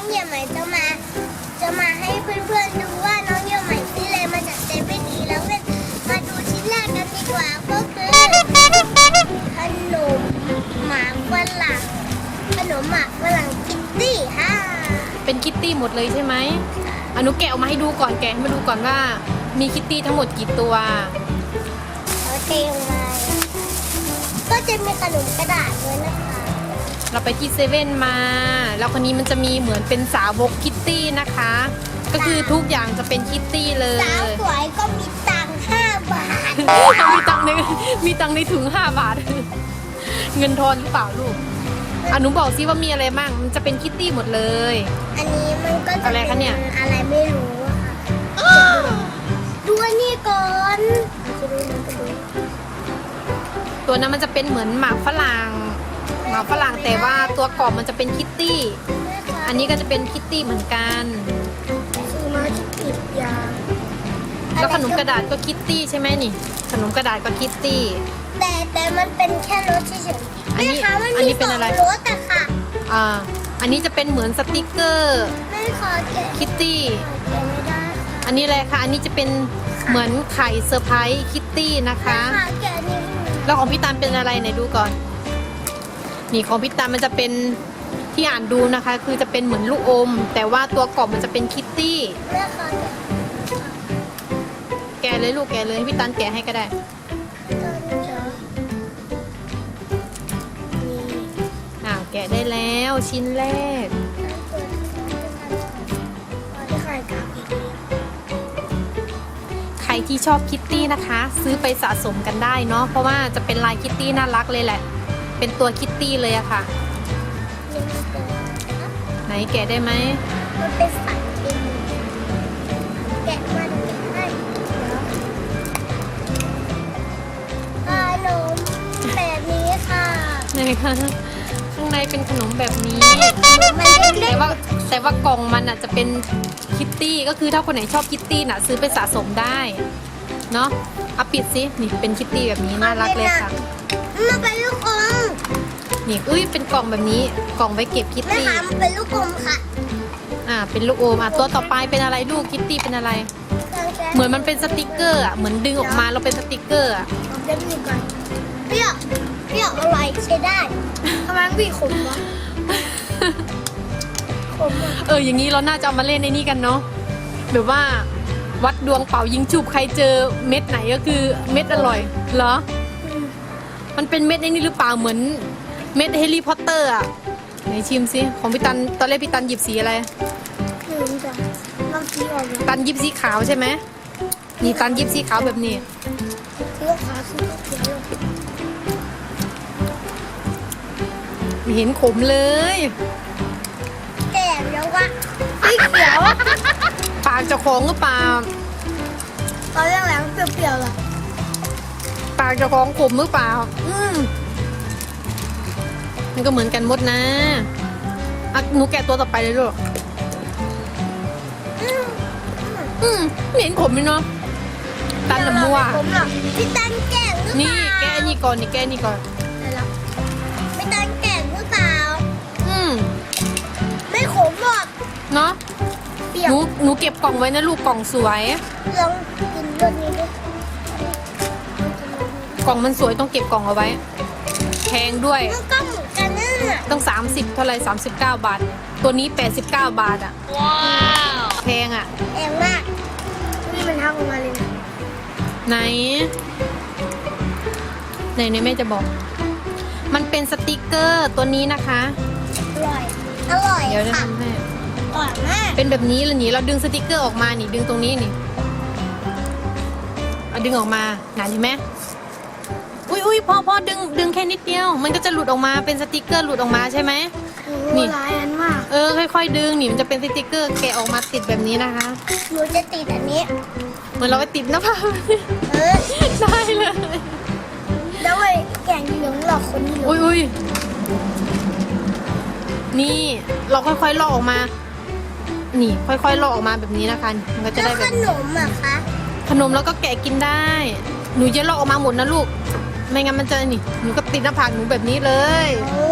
องเหยี่ยวใหม่จะมา จะมาให้เพื่อนๆดูว่าน้องเหยี่ยวใหม่ซื้ออะไรมาจากเซเว่นอีแล้วกันมาดูชิ้นแรกกันดีกว่าก็คือขนมหมากฝรั่งขนมหมากฝรั่งคิตตี้ฮ่าเป็นคิตตี้หมดเลยใช่ไหมอะหนุแกะออกมาให้ดูก่อนแกะให้มาดูก่อนว่า มีคิตตี้ทั้งหมดกี่ตัวเขาเทลงมาก็จะมีขนมกระดาษด้วยนะคะ เราไปที่เซเว่นมา แล้วคนนี้มันจะมีเหมือนเป็นสาวกคิตตี้นะคะ ก็คือทุกอย่างจะเป็นคิตตี้เลย สาวสวยก็มีตังค์ห้าบาท มีตังค์ในมีตังค์ในถุงห้าบาท เงินทอนหรือเปล่าลูกอะหนุบอกซิว่ามีอะไรบ้าง มันจะเป็นคิตตี้หมดเลย อันนี้มันก็จะอะไรเป็คะเนี่ย อะไรไม่รู้อะค่ะดูอันนี่ก่อนจะดูมันก็ดูตัวนั้นมันจะเป็นเหมือนหมากฝรั่ง หมากฝรั่งแต่ว่าตัวกรอบมันจะเป็นคิตตี้ อันนี้ก็จะเป็นคิตตี้เหมือนกันคือมาที่ติดยาแล้วขนมกระดาษก็คิตตี้ใช่ไหมนี่ ขนมกระดาษก็คิตตี้ แต่แต่มันเป็นแค่รถเฉยๆอันนี้แม่คะมันอันนี้มีเป็นสองอะไรรถอะค่ะอ่าอันนี้จะเป็นเหมือนสติกเกอร์แม่ขอแกะคิตตี้แกะไม่ได้ค่ะอันนี้อะไรคะอันนี้จะเป็นเหมือนไข่เซอร์ไพรส์คิตตี้นะคะแม่ขอแกะนิ้วแล้วของพี่ตามเป็นอะไรไหนดูก่อน นี่ของพี่ตามมันจะเป็นที่อ่านดูนะคะ คือจะเป็นเหมือนลูกอม แต่ว่าตัวกรอบมันจะเป็นคิตตี้แม่ขอแกะแกะเลยลูกแกะเลยพี่ตามแกะให้ก็ได้ต้นเดี๋ยวนี่อ้าวแกะได้แล้วชิ้นแรกที่ขายกับอีกแล้วใครที่ชอบคิตตี้นะคะ ซื้อไปสะสมกันได้เนาะเพราะว่าจะเป็นลายคิตตี้น่ารักเลยแหละ เป็นตัวคิตตี้เลยอะค่ะนี่มันเป็นอะไรนะไหนแกะได้ไหมมันเป็นสายเคมีแกะมันให้เดี๋ยวขนมแบบนี้ค่ะไหนคะข้างในเป็นขนมแบบนี้มันเล็แต่กว่าแต่ว่ากล่องมันอะจะเป็นคิตตี้ก็คือถ้าคนไหนชอบคิตตี้น่ะซื้อไปสะสมได้เนาะเอาปิดสินี่เป็นคิตตี้แบบนี้น่ารักเลยค่ะๆมันเป็นลูกอม นี่อุ้ยเป็นกล่องแบบนี้กล่องไว้เก็บคิตแม่ตี้คะมันเป็นลูกอมค่ะอ่าเป็นลูกโอมอะตัวต่อไปเป็นอะไรลูกคิตตี้เป็นอะไร เหมือนมันเป็นสติกเกอร์อะเหมือนดึงออกมาแล้วเป็นสติกเกอร์อะผมจะมีก่อนเปรี้ยวเปรี้ยวอร่อยใช้ได้ทำไมมันมีขมวะขมอะเอออย่างนี้เราน่าจะเอามาเล่นในนี่กันเนาะแบบว่าวัดดวงเป่ายิงฉุบใครเจอเม็ดไหนก็คือเม็ดอร่อยเหรอมันเป็นเม็ดไอ้นี่หรือเปล่าเหมือน เม็ดแฮร์รี่พอตเตอร์อะไหนชิมสิของพี่ตันตอนแรกพี่ตันหยิบสีอะไรคือมันจะบางทีออกมาตันหยิบสีขาวใช่ไหมนี่ตันหยิบสีขาวแบบนี้คือลูกค้าคือเขียวเลยไม่เห็นขมเลยแก่แล้ววะไม่เขียว ปากเจะของหรือเปล่าตอนแรกแล้วเปรี้ยวๆล่ะปากเจะของขมหรือเปล่า อืม มันก็เหมือนกันหมดนะอะหนูแกะตัวต่อไปเลยลูกอืมอืมไม่เห็นขมเลยเนาะตันละมัวผมเหรอพี่ตันแก่งหรือเปนี่ล่าแกะอันนี้ก่อนนี่แกะอันนี่ก่อนไหนล่ะพี่ตันแก่งหรือเปล่า อืมไม่ขมหรอกเนาะเปรี้หยวนูหนูเก็บกล่องไว้นะลูกกล่องสวย ลองกินรสนี้ดิกล่องมันสวยต้องเก็บกล่องเอาไว้แพงด้วย มันก็ ต้อง30 เท่าไหร่39 บาท ตัวนี้ 89 บาทอะ ว้าวแพงอะแองมากนี่มันทักออกมาเลยนะไหน ไหนไหนแม่จะบอก มันเป็นสติกเกอร์ตัวนี้นะคะ อร่อย อร่อยเดี๋ยวจะค่ะทำให้ อร่อยมากเป็นแบบนี้เลยนี่เราดึงสติกเกอร์ออกมานี่ดึงตรงนี้นี่เอาดึงออกมาหนาเห็นไหม อุ้ยอุ้ยพอพอดึงดึงแค่นิดเดียว มันก็จะหลุดออกมาเป็นสติกเกอร์หลุดออกมาใช่ไหม นี่นี่ร้ายอันมากเออค่อยๆดึงนี่มันจะเป็นสติกเกอร์แกะออกมาติดแบบนี้นะคะ หนูจะติดอันนี้ เหมือนเราไปติดหนะพ่เออ ได้เลยแล้วไอ้แก่งเหลืองหลอกคนเหลือุ้อยงอุ้ยนี่เราค่อยๆลอกออกมา นี่ ค่อยๆลอกออกมาแบบนี้นะคะ มันก็จะแล้ได้วแบขบนี้นมอะคะขนมแล้วก็แกะกินได้ หนูจะลอกออกมาหมดนะลูก ไม่งั้นมันจะนี่หนูก็ติดหน้าผากหนูแบบนี้เลย โอ้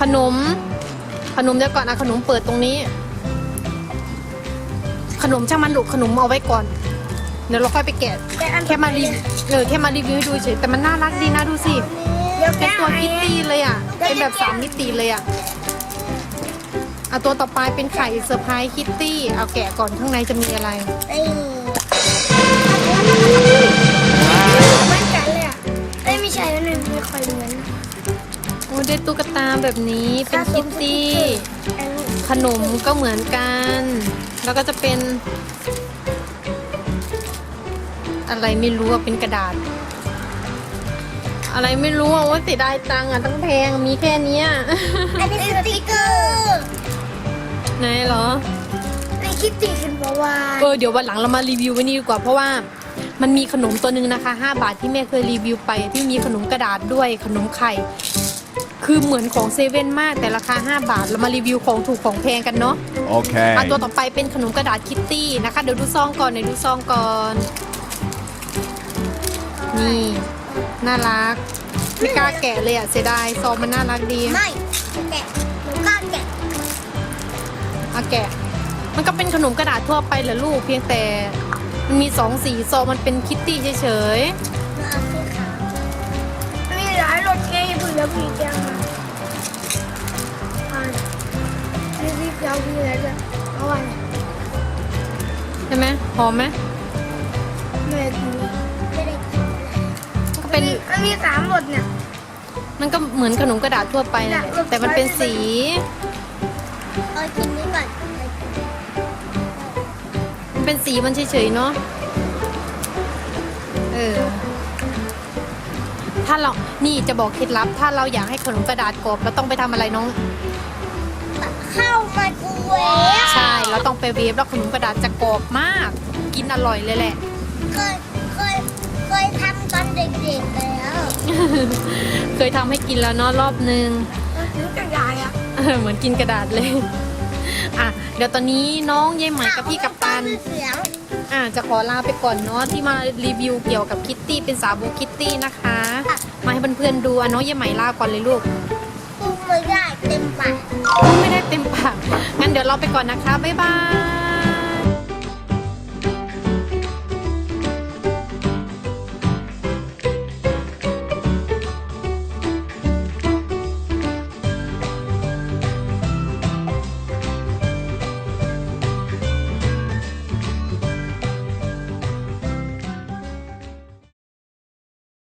ขนมขขนมเดี๋ยวก่อนนะขนมเปิดตรงนี้ ขนมช่างมันลูกขนมเอาไว้ก่อน เดี๋ยวเราค่อยไปแกะแต่อันแค่มารีวิวเออแค่มารีวิวให้ดูเฉยแต่มันน่ารักดีนะดูสิเดี๋ยวเป็นแกะตัวให้คิตตี้เลยอะเป็นแบบสามมิติเลยอะอะตัวต่อไปเป็นไข่เซอร์ไพรส์คิตตี้เอาแกะก่อนข้างในจะมีอะไร นี่ ช่แล้วนึงไม่ค่อยเหมือนโอ้ได้ตุ๊กตาแบบนี้เป็นคิตตี้อันนี้ขนมก็เหมือนกัน แล้วก็จะเป็น อะไรไม่รู้อะเป็นกระดาษ อะไรไม่รู้อะว่าเสียดายตังค์อะตั้งแพงมีแค่เนี้ย อันนี้สติกเกอร์ไหนเหรอในคิตตี้ขึ้นเพราะว่า เออเดี๋ยววันหลังเรามารีวิวไว้นี่ดีกว่าเพราะว่า มันมีขนมตัวหนึ่งนะคะ 5 บาทที่แม่เคยรีวิวไป ที่มีขนมกระดาษด้วยขนมไข่ คือเหมือนของเซเว่นมากแต่ราคา 5 บาทเรามารีวิวของถูกของแพงกันเนาะ Okay. อะตัวต่อไปเป็นขนมกระดาษคิตตี้นะคะ เดี๋ยวดูซองก่อนเดี๋ยวดูซองก่อน นี่ น่ารัก ไม่กล้าแกะเลยอะเสียดายซองมันน่ารักดีไม่แกะหนูกล้าแกะเอาแกะ มันก็เป็นขนมกระดาษทั่วไปแหละลูกเพียงแต่ มันมีสองสีซองมันเป็นคิตตี้เฉยหนูเอาสีขาวมีหลายรสแกะอย่าเพิ่งแล้วพี่แกะมาอ่านี่สีขาวพี่อะไรจะเอาไว้ๆใช่ไหมหอมไหมไม่ได้กินไม่ได้กินก็เป็นมันมีสามรสเนี่ย มันก็เหมือนขนมกระดาษทั่วไปนั่นแหละแต่มันเป็นสี เอากินนี้ก่อนมัน เป็นสีมันเฉยๆเนาะ เออ ถ้าเรา นี่จะบอกเคล็ดลับ ถ้าเราอยากให้ขนมกระดาษกรอบเราต้องไปทำอะไรน้อง เข้ามากูเวฟใช่ เราต้องไปเวฟแล้วขนมกระดาษจะกรอบมาก กินอร่อยเลยแหละ เคยเคยเคยทำตอนเด็กๆแล้วเคยทำให้กินแล้วเนาะรอบนึงนึกจะยายอะเออเหมือนกินกระดาษเลย อะเดี๋ยวตอนนี้น้องยายไหมกับพี่กัปตัน เสียงอะจะขอลาไปก่อนเนาะที่มารีวิวเกี่ยวกับคิตตี้เป็นสาวโบคิตตี้นะคะ มาให้เพื่อนๆดูอะน้องยายไหมลาก่อนเลยลูกพูดไม่ได้เต็มปาก ไม่ได้เต็มปากงั้นเดี๋ยวเราไปก่อนนะคะบ๊ายบาย